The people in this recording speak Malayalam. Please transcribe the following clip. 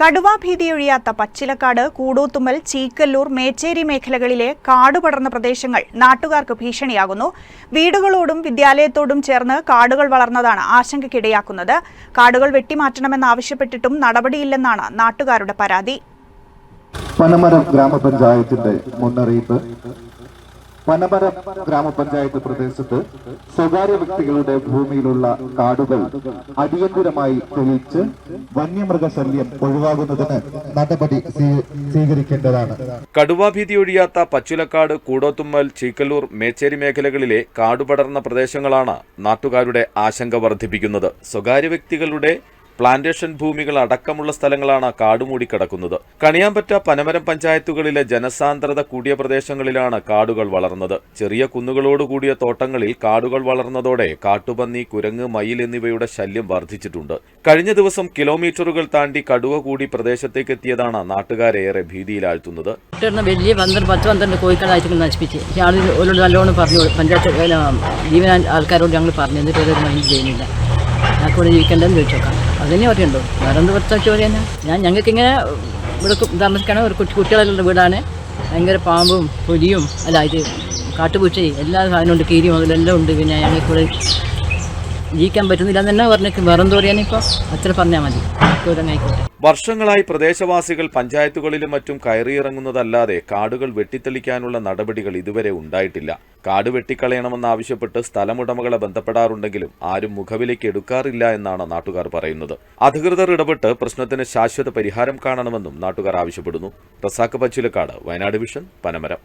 കടുവാ ഭീതിയൊഴിയാത്ത പച്ചിലക്കാട് കൂടോത്തുമ്മൽ ചീക്കല്ലൂർ മേച്ചേരി മേഖലകളിലെ കാടുപടർന്ന പ്രദേശങ്ങൾ നാട്ടുകാർക്ക് ഭീഷണിയാകുന്നു. വീടുകളോടും വിദ്യാലയത്തോടും ചേർന്ന് കാടുകൾ വളർന്നതാണ് ആശങ്കയ്ക്കിടയാക്കുന്നത്. കാടുകൾ വെട്ടിമാറ്റണമെന്നാവശ്യപ്പെട്ടിട്ടും നടപടിയില്ലെന്നാണ് നാട്ടുകാരുടെ പരാതി. പനമരം ഗ്രാമപഞ്ചായത്തിന്റെ മുന്നറിയിപ്പ്. പനമരം ഗ്രാമപഞ്ചായത്ത് പ്രദേശത്ത് സ്വകാര്യ വ്യക്തികളുടെ ഭൂമിയിലുള്ള കാടുകൾ അടിയന്തിരമായി തെളിയിച്ച് വന്യമൃഗശല്യം ഒഴിവാകുന്നതിന് നടപടി സ്വീ- സ്വീകരിക്കേണ്ടതാണ്. കടുവാഭീതി ഒഴിയാത്ത പച്ചുലക്കാട് കൂടോത്തുമ്മൽ ചീക്കല്ലൂർ മേച്ചേരി മേഖലകളിലെ കാടുപടർന്ന പ്രദേശങ്ങളാണ് നാട്ടുകാരുടെ ആശങ്ക വർദ്ധിപ്പിക്കുന്നത്. സ്വകാര്യ വ്യക്തികളുടെ പ്ലാന്റേഷൻ ഭൂമികൾ അടക്കമുള്ള സ്ഥലങ്ങളാണ് കാടുമൂടി കിടക്കുന്നത്. കണിയാമ്പറ്റ പനമരം പഞ്ചായത്തുകളിലെ ജനസാന്ദ്രത കൂടിയ പ്രദേശങ്ങളിലാണ് കാടുകൾ വളർന്നത്. ചെറിയ കുന്നുകളോട് കൂടിയ തോട്ടങ്ങളിൽ കാടുകൾ വളർന്നതോടെ കാട്ടുപന്നി കുരങ്ങ് മയിൽ എന്നിവയുടെ ശല്യം വർദ്ധിച്ചിട്ടുണ്ട്. കഴിഞ്ഞ ദിവസം കിലോമീറ്ററുകൾ താണ്ടി കടുവ കൂടി പ്രദേശത്തേക്ക് എത്തിയതാണ് നാട്ടുകാരെ ഏറെ ഭീതിയിലാഴ്ത്തുന്നത് വലിയ പത്ത് പന്ത്രണ്ട് കോഴിക്കളായിട്ട് നശിപ്പിച്ച്. ഓരോട് നല്ലോണം പറഞ്ഞു. പഞ്ചായത്ത് ജീവന ആൾക്കാരോട് ഞങ്ങൾ പറഞ്ഞു. എന്നിട്ട് മൈൻഡ് ചെയ്യുന്നില്ല. ഞങ്ങൾക്ക് ഇവിടെ ജീവിക്കേണ്ടതെന്ന് ചോദിച്ചു നോക്കാം അതന്നെ പറയുള്ളൂ വേറെ എന്ത് ചോദ്യം തന്നെ? ഞാൻ ഞങ്ങൾക്ക് ഇങ്ങനെ ഇവിടെ താമസിക്കണ ഒരു കുട്ടി കുട്ടികളുള്ള വീടാണ്. ഭയങ്കര പാമ്പും പുലിയും അല്ല ഇത് കാട്ടുപൂച്ചയും എല്ലാ സാധനവും ഉണ്ട് കീരിയും അതിലെല്ലാം ഉണ്ട്. പിന്നെ ഞങ്ങൾക്കിവിടെ ജീവിക്കാൻ പറ്റുന്നില്ല തന്നെ പറഞ്ഞേക്കും. വേറെ എന്ത് പറയാനിപ്പോൾ അത്ര പറഞ്ഞാൽ മതി. വർഷങ്ങളായി പ്രദേശവാസികൾ പഞ്ചായത്തുകളിലും മറ്റും കയറിയിറങ്ങുന്നതല്ലാതെ കാടുകൾ വെട്ടിത്തെളിക്കാനുള്ള നടപടികൾ ഇതുവരെ ഉണ്ടായിട്ടില്ല. കാട് വെട്ടിക്കളയണമെന്നാവശ്യപ്പെട്ട് സ്ഥലമുടമകളെ ബന്ധപ്പെടാറുണ്ടെങ്കിലും ആരും മുഖവിലേക്ക് എടുക്കാറില്ല എന്നാണ് നാട്ടുകാർ പറയുന്നത്. അധികൃതർ ഇടപെട്ട് പ്രശ്നത്തിന് ശാശ്വത പരിഹാരം കാണണമെന്നും നാട്ടുകാർ ആവശ്യപ്പെടുന്നു. റസാക്ക് പച്ചിലക്കാട് വയനാട് വിഷൻ പനമരം.